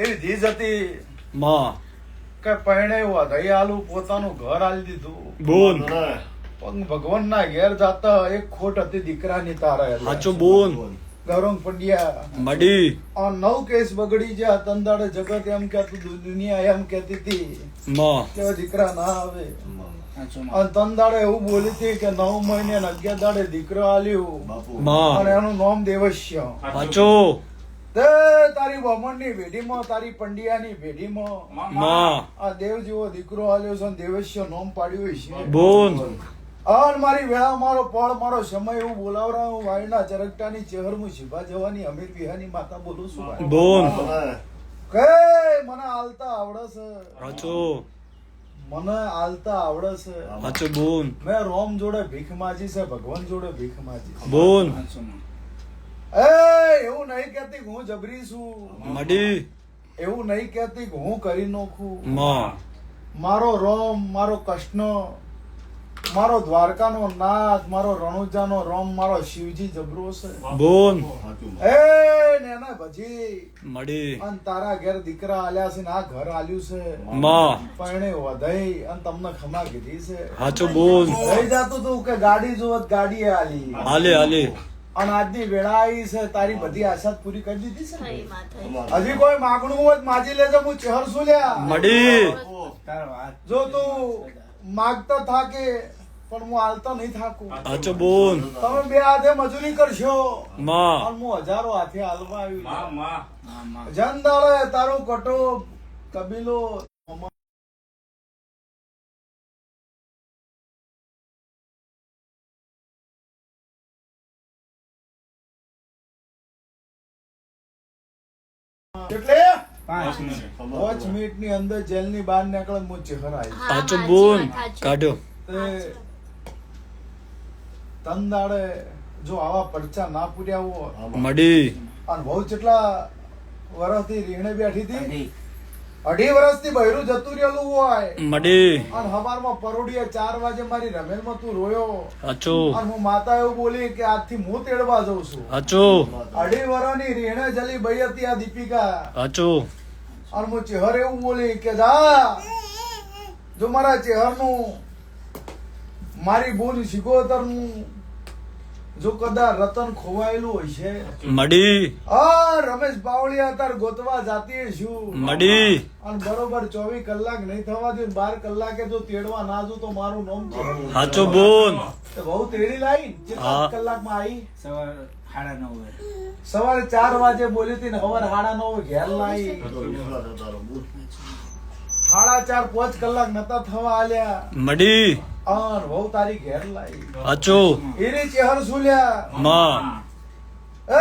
એવી ધીજ હતી. માં. કે પરણ્યો દયાલું પોતાનું ઘર આલી દીધું. બોન. પણ ભગવાનના ઘેર જાતા એક ખોટ હતી દીકરાની તારે સાચું બોન. ગૌરંગ પંડ્યા. મડી. આ નવ કેસ બગડી જ્યા તંદાડે જગત એમ કેતું દુનિયા એમ કેતી હતી માં. કે દીકરા ના આવે. અને તંદાડે એવું બોલી હતી કે નવ મહિને અગિયાર દાડે દીકરો આલ્યો. અને એનું નામ દેવશ્ય સાચો તે તારી વમણની વેઢીમાં તારી પંડ્યાની વેઢીમાં આ દેવ જેવો દીકરો આલ્યો છે દેવેશ્ય નોમ પાડ્યું છે. બોલ. અન મારી વેળા મારો પળ મારો સમય હું બોલાવરા હું વાયના ચરકટાની ચહેર હું શિભા જવાની અમીર વિહાની માતા બોલું છું બોલ. બોન કે મને આલતા આવડે છે સાચો મને આલતા આવડે છે સાચો બોન મેં રોમ જોડે ભીખ માજી છે ભગવાન જોડે ભીખ માજી છે. એ એવું નહીં કહેતી હું જબરી છું. મડી. એવું નહીં કહેતી કે હું કરી નાખું. મારો રોમ મારો કૃષ્ણ મારો દ્વારકાનો નાથ મારો રણુજાનો રોમ મારો શિવજી જબરો છે. બોન. એ નેના ભજી. મડી. અન તારા ઘેર દીકરા આલ્યા છે ને આ ઘર આલ્યું છે. માં. પરણે વધઈ અને તમને ખમા કીધી છે. હાચો બોન. લઈ જાતું તું કે ગાડી જોવત ગાડી આલી. હાલે હાલે. અને આજની વેળા આવી છે તારી બધી આશા પૂરી કરી દીધી છે માં હજી કોઈ માગણું હોય માજી લેજો હું ચહેર શું લ્યા મડી. જો તું માગતો થાકે પણ હું હાલતો નહીં થાકું. સાચો બોન તમે બે હાથે મજૂરી કરશો. માં. અને હું હજારો હાથે હાલવા જન જનદાળે તારું કટો કબીલો પાંચ મિનિટ. ની અંદર જેલની બહાર નીકળે હું ચહેર આવી સાચો બોન કાઢ્યો તન જો આવા પડચા ના પૂર્યા હોય મડી. અને બહુ કેટલા વર્ષથી રીંગણે બેઠી હતી અઢી વર્ષથી બહેરું જતું રહેલું હોય. મડી. અને હવારમાં પરોડીએ ચાર વાગે મારી રમેલમાં તું રોયો. અચો અને હું માતા એવું બોલી કે આજથી હું તેડવા જઉં છું. અચો અઢી વર્ષની રેણે જલી બઈ હતી આ દીપિકા. અચો અને હું ચહેર એવું બોલી કે જા જો મારા ચહેરનું મારી બોલ શિકોતરનું જો કદા રતન ખોવાયેલું હોય છે. મડી. આ રમેશ બાવળિયા તાર ગોતવા જાતી શું મડી. અને બરોબર ચોવીસ કલાક નહીં થવા દે 12 કલાકે જો તેડવા ના જો તો મારું નામ છે. હાચો બોન બહુ તેડી લાઈ જે 7 કલાકમાં આવી સવાર નવ સવારે ચાર વાગે બોલી હતી ને સવારે હાડા નવ ઘેર લાઈ. હાડા ચાર પાંચ કલાક નતા થવા આલ્યા. મડી. અન બહુ તારી ઘેર લાવી સાચો. એની ચહેર સુલ્યા માં. એ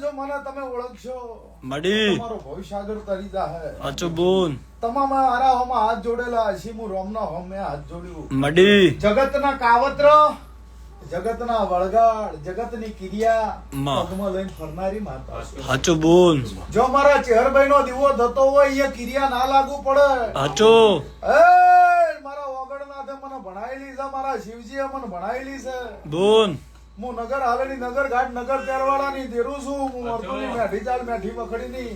જો મને તમે ઓળખશો મડી. તમારો ભવિષ્ય આગળ તરી જાહે. સાચો બોન તમામ મારા હોમાં હાથ જોડેલા હશી હું રોમના હોમે હાથ જોડ્યું. મડી. જગતના કાવત્ર જગતના વળગાડ જગતની કિરિયા પગમાં લઈને ફરનારી માતા હાચો બોલ. જો મારા ચેહરભાઈ નો દીવો થતો હોય અહીંયા કિરિયા ના લાગુ પડે. હાચો. એ મારા ઓગણનાથે મને ભણાયેલી છે મારા શિવજીએ મને ભણાયેલી છે. બોલ. હું નગર આવેલી નગર ઘાટ નગર તેરવાડાની દેરું છું. હું વર્તુળની મેઠી ચાલ મેઠી વખડીની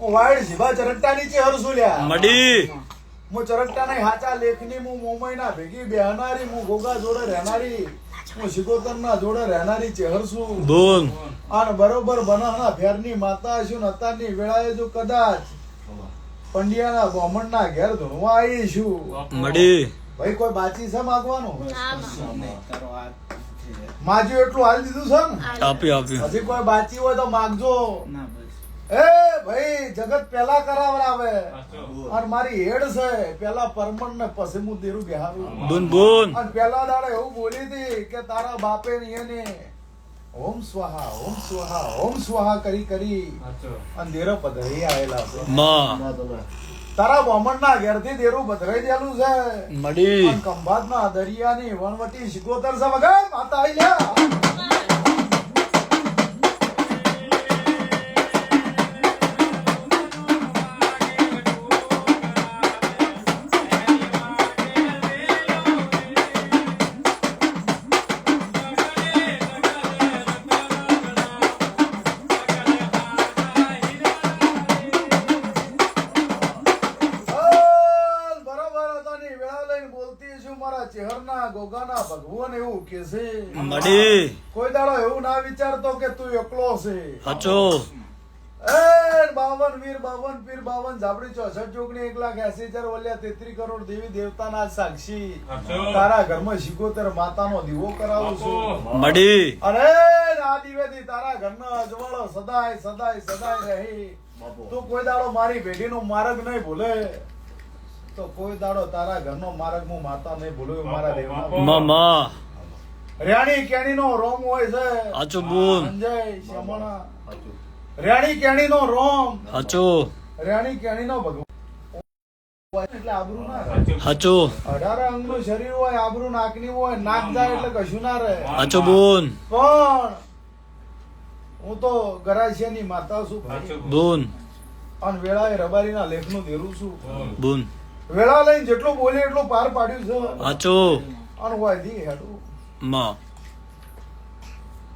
હું વાયડ શિવા ચરટ્ટાની ચેહર છું લ્યા. મડી. હું ની હાચા લેખની હું મુંબઈના ભેગી બેહનારી હું ગોગા જોડે રહેનારી. હું શિકોતરના જોડે રહેનારી ચહેર છું. બોન અને બરોબર બનાના ફેરની માતા છું ને વેળાએ જો કદાચ પંડ્યાના બ્રાહ્મણના ઘેર ધોવા આવી છું. મડી. ભાઈ કોઈ બાચી છે માગવાનું? ના માં નહીં, તારો હાથ છે. માજ્યું એટલું હાલ દીધું છે હજી કોઈ બાચી હોય તો માગજો. ના એ ભાઈ જગત પેલા કરાવરાવે અને મારી હેડ છે પેલા પરમણ ને પછી હું દેરું બિહારું બોન બોન. અને પેલા દાડે એવું બોલી હતી કે તારા બાપે ને ઓમ સ્વાહા ઓમ સ્વાહા ઓમ સ્વાહા કરી કરી અને દેરો પધરાઈ આયેલા છે. માં. ના ઘેર ઘેરથી દેરું પધરાઈ દેલું છે. મડી ના દરિયા દરિયાની વણવટી શિકોતર છે. વગર માતા આઈ લ્યા. મારા ગોગાના ભગવાન એવું કે છે. મડી કોઈ દાડો એવું ના વિચારતો કે તું એકલો છે. હાચો એ બાવન વીર બાવન પીર બાવન ઝાપડી ચોસઠ ચોકડી એક લાખ એસી હજાર વલ્યા તેત્રી કરોડ દેવી દેવતાના સાક્ષી. તારા ઘરમાં શિકોતેર માતાનો દીવો કરાવું છું. મડી અરે આ દિવેથી તારા ઘરનો અજવાળો સદાય સદાય સદાય રહે. તું કોઈ દાડો મારી પેઢીનો માર્ગ નહીં ભૂલે. તો કોઈ દાડો તારા ઘરનો માર્ગ હું માતા નહીં ભૂલું મારા દેવના મામા. રેણી કેણીનો રોમ હોય છે. હાચું બોલ. સંજય શમણા રેણી કેણીનો રોમ. હાચું. રેણી કેણીનો ભગવાન. એટલે આબરૂ ના. હાચો. અઢાર અંગનું શરીર હોય આબરૂ નાકની હોય નાક જાય એટલે કશું ના રહે. હાચો બોલ. પણ હું તો ગરાસિયાની માતા છું બોલ. અને વેળાએ રબારીના લેખનું દેરું છું. બોલ. વેળા લઈને જેટલું બોલે એટલું પાર પાડ્યું છે. હાચો. અને વાયદી હેડું. માં.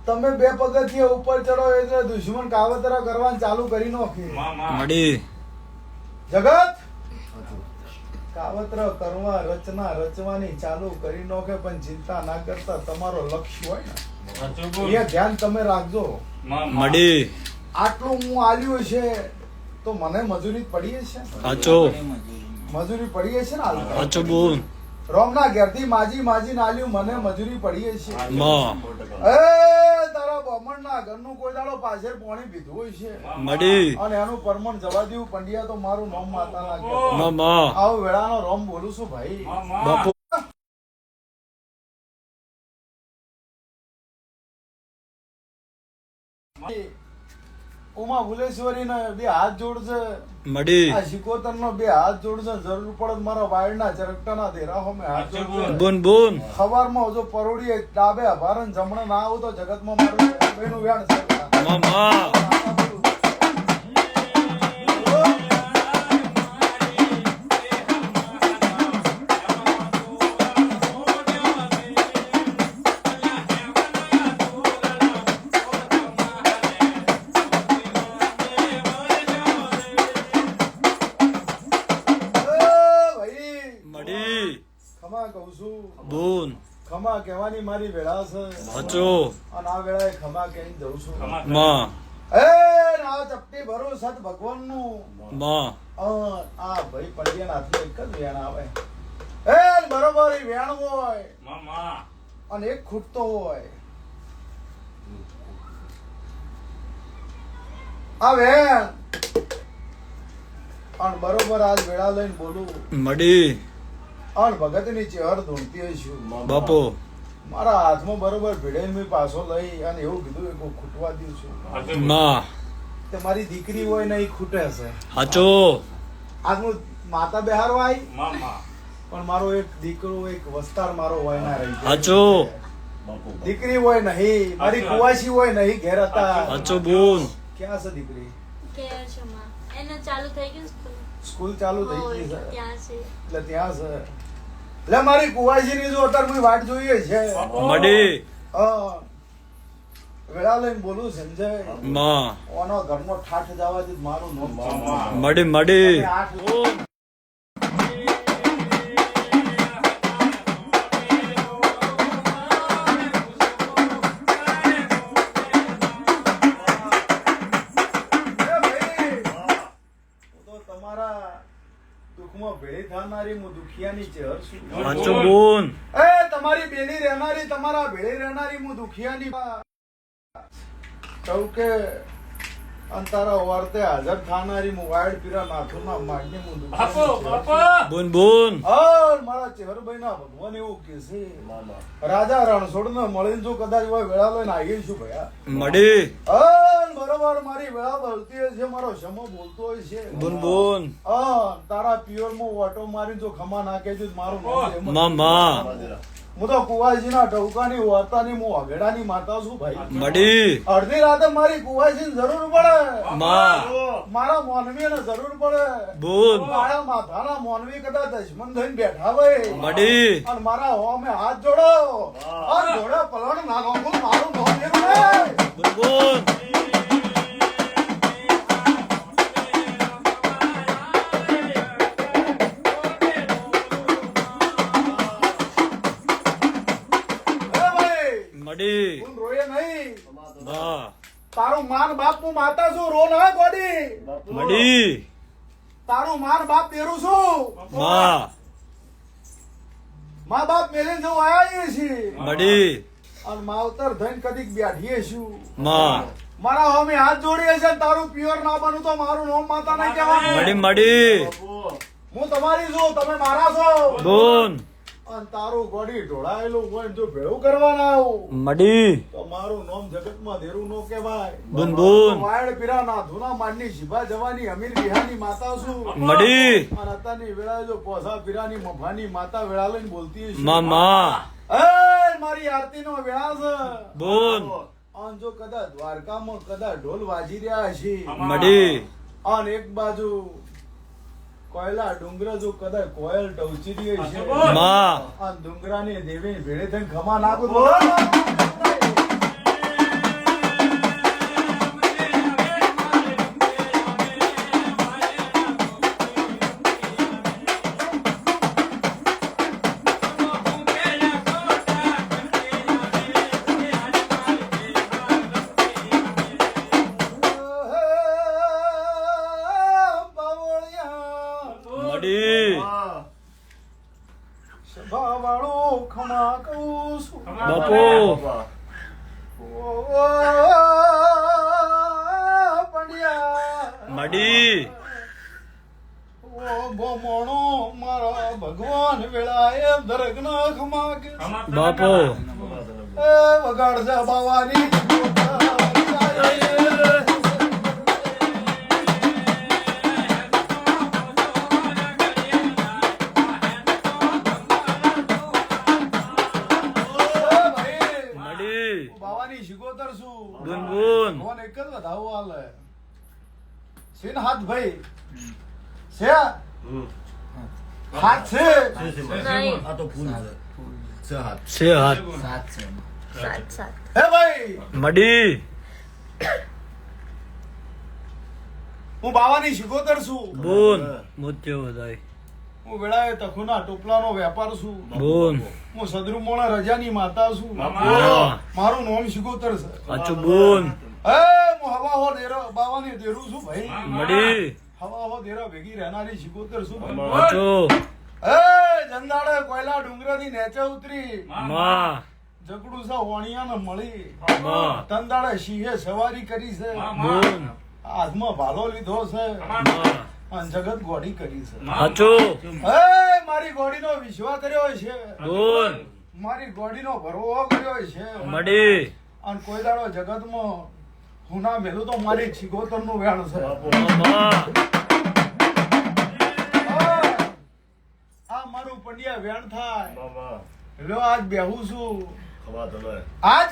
તમે બે પગથિયા ઉપર ચડો એટલે દુશ્મન કાવતરા કરવાનું ચાલુ કરી નોખે. મડી. જગત? કાવતરા કરવા રચના રચવાની ચાલુ કરી નાખે પણ ચિંતા ના કરતા તમારો લક્ષ્ય હોય ને. એ ધ્યાન તમે રાખજો. મડી. આટલું હું આલ્યું છે તો મને મજૂરી પડીએ છે હાચો. મજૂરી પડી છે ને હાલતા? હાચો બોલ. રોમના ઘેરથી માજી માજી નાલ્યું મને મજૂરી પડી છે એ તારા બ્રાહ્મણના ઘરનું કોઈ દાડો પાસે પાણી પીધું હોય છે. મડી. અને એનું પરમણ જવા દેવું પંડ્યા તો મારું નામ માતા. મામા આવો વેળાનો રોમ બોલું છું ભાઈ. બાપુ. ઉમા ભુલેશ્વરી બે હાથ જોડશે મડી. આ શિકોતર નો બે હાથ જોડશે જરૂર પડે તો મારા વાયડના ચરકટાના ધેરા હોમે હાથ જોડશે બોન બોન. સવારમાં જો પરોડીએ ડાબે ભારણ જમણે ના આવું તો જગતમાં મારું બેનું વ્યાણ છે. મામા ખમા કહું છું. બોન ખમા કહેવાની મારી વેળા છે. હાચો અને આ વેળાએ ખમા કહીને જઉં છું. માં. એ આ ચપટી ભરું સત ભગવાનનું માં આ ભાઈ પડિયાના હાથમાં એક જ વેણ આવે. એ બરોબર ઈ વેણ હોય. અને એક ખૂટતો હોય. આ વેણ અને બરોબર આજ વેળા લઈને બોલું. મડી. અને ભગતની ચેહર ધૂણતી હશું બાપો. મારા હાથમાં બરોબર ભીડે મેં પાછો લઈ અને એવું કીધું કે ખૂટવા દઉં છું ના. તે મારી દીકરી હોય ને એ ખૂટે છે. હાચો આજ હું માતા બેહારવા આવી પણ મારો એક દીકરો એક વસ્તાર મારો હોય ના રહી હાચો દીકરી હોય નહીં મારી કુવાસી હોય નહીં ઘેર હતા. હાચો બોન ક્યાં છે દીકરી? કે છે માં? એને ચાલુ થઈ ગયું સ્કૂલ? સ્કૂલ ચાલુ થઈ ગઈ છે. ત્યાં છે. એટલે ત્યાં છે. એટલે મારી કુવાસી ની જો અત્યારે કોઈ વાટ જોઈએ છે. મડી. હા. વેળા લઈને બોલું સંજયમાં. ઓનો ઘરનો ઠાઠ જવાથી મારું મડી મડી. થનારી હું દુખિયાની છું વાંચો બોન એ તમારી બેલી રહેનારી તમારા ભેળે રહેનારી હું દુખિયાની કહું કે અને તારા હાજર થનારી હું વાયડ પીરા નાથુના માગની હું દુખિયાની બોન બોન. હર મારા ચેહરભાઈ ના ભગવાન એવું કે છે. રાજા રણછોડ ને મળીને જો કદાચ હોય વેળા લઈને આવી છું ભયા. મડી બરોબર મારી વેળા બોલતી હોય છે મારો સમો બોલતો હોય છે. બોન બોન. હા તારા પિયરમાં ઓટો મારી જો ખમા નાખે છે તો મારું મામા હું તો કુવાસીના ટહુકાની વાર્તાની હું અઘેડાની માતા છું ભાઈ. મડી. અડધી રાતે મારી કુવાસીની જરૂર પડે. મારા મોનવી ને જરૂર પડે. બોન મારા માથાના મોનવી કદા દશમન થઈને બેઠા ભાઈ મડી. અને મારા હોમે હાથ જોડો. અને જોડે પલણ નાખો મારું મોનવી. હું. માતા છું રો ના ગોડી. મડી. તારું માન બાપ દેરું છું. માં. મા બાપ મેલે જો આયા છીએ. મડી. અને માવતર ધન કદીક બેઠીએ છું. માં. મારા હોમી હાથ જોડીએ છે ને તારું પ્યોર ના બનું તો મારું નામ માતા નહીં કહેવાનું મડી મડી. હું તમારી છું તમે મારા છો. બોન. અને તારું ગોડી ઢોળાયેલું હોય જો ભેળું કરવાના આવું. મડી. તો મારું નામ જગતમાં ધેરું નો કહેવાય. બુન બુન. વાયડ પીરા નાથુના માનની શિભા જવાની અમીર બિહાની માતા છું. મડી. અને અતાની વેળા જો પોસા પીરાની મફાની માતા વેળા લઈને બોલતી છે માં માં એ મારી આરતી નો વેળા છે. બોન. અને જો કદાચ દ્વારકામાં કદા ઢોલ વાજી રહ્યા છે મડી. અને એક બાજુ કોયલા ડુંગર જો કદાચ કોયલ ટવચી દે છે. માં. ડુંગરાની દેવી ભેળે થઈને ખમા નાખું ભગવાન વેળાએ દરગ ના બાપો. એ બાવાની. બાવાની શિકોતર છું. ભગવાન એક જ વધાવો હાલે. છે હાથ ભાઈ છે હાથ છે નહીં છે હાથ સાત છે સાત સાત હે ભાઈ મડી હું બાવાની શિકોતર છું બોન મોત્યો વધાય હું વેળાએ તખુના ટોપલાનો વેપાર છું બોન હું સદરુમોણા રજાની માતા છું મારું નામ શિકોતર છે બોન હું હવા હો દેરો બાવાની દેરું છું ભાઈ મડી હવા હો દેરા ભેગી રહેનારી શિકોતર શું એ જંદાડે કોયલા ડુંગરાથી નેચે ઉતરી. માં. જગડું છે હોણિયાને મળી. તંદાડે સિંહે સવારી કરી છે. હાથમાં ભાલો લીધો છે. અને જગત ગોડી કરી છે. એ મારી ગોડીનો વિશ્વાસ કર્યો છે. મારી ગોડીનો ભરવો કર્યો છે. અને કોઈ દાડો જગતમાં હું ના મેલું તો મારી છિગોતરનું વેણ છે. આ મારું પંડ્યા વેણ થાય. લો આજ બેહું છું. આજ?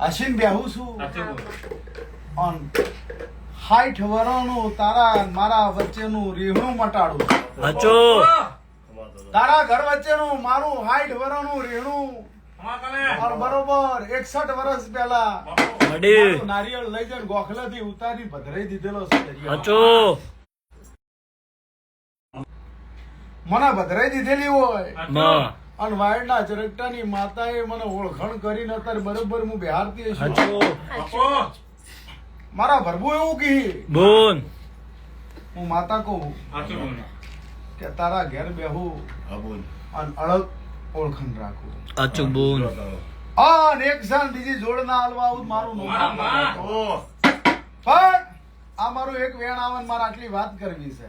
આશીન બેહું છું. ઓન હાઈઠ વરણું તારા મારા વચ્ચેનું રીહણું મટાડું. અચુ તારા ઘર વચ્ચેનું મારું હાઈઠ વરોનું રીહણું. બરોબર એકસઠ વર્ષ પહેલા. નારિયેળ લઈ જઈને ગોખલેથી ઉતારી ભદરાઈ દીધેલો છે. મને ભદરાઈ દીધેલી હોય. અને વાયડના ચરકટાની માતાએ મને ઓળખાણ કરીને અત્યારે બરોબર હું બિહારતી છું મારા ભરબુ એવું કહી. બોન. હું માતા કહું. કે તારા ઘેર બેહું અને અળગ ઓળખણ રાખું. અચુ બોન. અને એક સાલ બીજી જોડ ના હાલવા આવું મારું નામ પણ આ મારું એક વેણ આવે મારે આટલી વાત કરવી છે.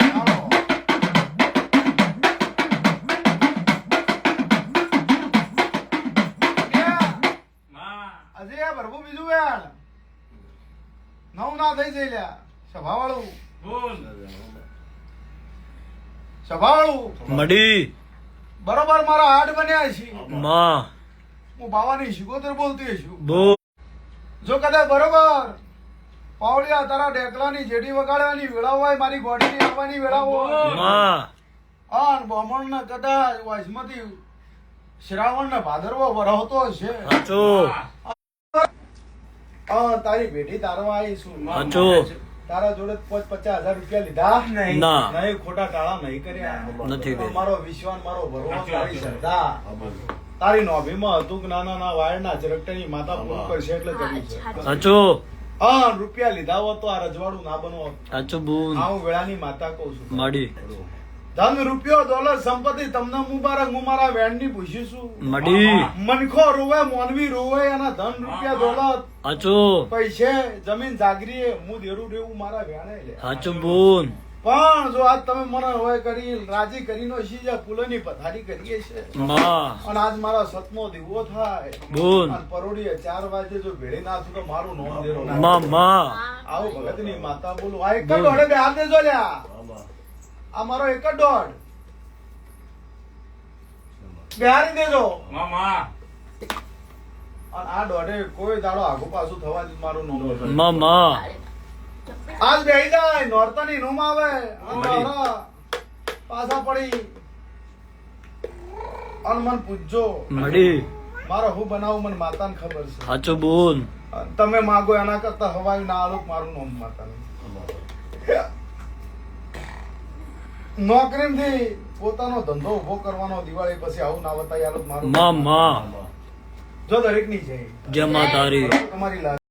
ચાલો. આ ભરભુ બીજું વેણ. નવું ના થઈ જઈ લ્યા સભાવાળું સભાવાળું. મડી. બરોબર મારા હાડ બન્યા છે. માં. હું બાવાની શિકોતર બોલતી છું. જો કદાચ બરોબર. પાવડિયા તારા ઢેકલાની જેડી વગાડવાની વેળા હોય મારી ગોડીની આવવાની વેળા હોય. માં. અન બ્રાહ્મણ ને કદાચ વાસમતી શ્રાવણ ને ભાદરવો વરહતો છે હા તારી ભેટી તારવા આવી છું તારા જોડે પાંચ પચાસ હજાર રૂપિયા લીધા? ના. નહીં ખોટા ટાળા નહીં કર્યા. નથી મારો વિશ્વાસ મારો ભરોસો તારી શ્રદ્ધા. તારી નોભીમાં હતું કે નાના ના વાયરના ચરકટાની માતા પૂરું કરશે એટલે કર્યું છે. સાચું હા રૂપિયા લીધા હોત તો આ રજવાડું ના બનવો સાચું બોન. આ હું વેળાની માતા કહું છું. મડી. ધન રૂપિયો દોલત સંપત્તિ તમને મુબારક હું મારા વેણની પૂછીશું મડી. મનખો રોવે મોનવી રોવે અને ધન રૂપિયા દોલત સાચું પૈસે જમીન જાગરીએ હું દેરું રેવું મારા વેણે લે. બોન પણ જો આજ તમે મને હોય કરી રાજી કરીને શીજા ફૂલોની પથારી કરીએ છે. પણ અને આજ મારા સતમો દીવો થાય. બોન પરોડીએ ચાર વાગે જો ભેળી નાખું તો મારું નોમ દેરો ના માં માં. આવો ભગતની માતા બોલું. આ એક દોડે બે હાથ દેજો લ્યા. આ મારો એક જ દોડ બિહારી દેજો. મામા. અને આ દોઢે કોઈ દાડો આગુ પાછું થવા જ મારું નોમ દેરો. માં માં આજ બેહી જાય નોરતાની નોમ આવે. પાછા પડી. અને મન પૂછજો. મડી મારો હું બનાવું મને માતાને ખબર છે. સાચો બોલ. તમે માગો એના કરતા હવાયું ના આલો મારું નામ માતાનું. નોકરીથી પોતાનો ધંધો ઊભો કરવાનો દિવાળી પછી આવું ના વતાય આલો મારું માં માં જો દરેકની છે જય માં તમારી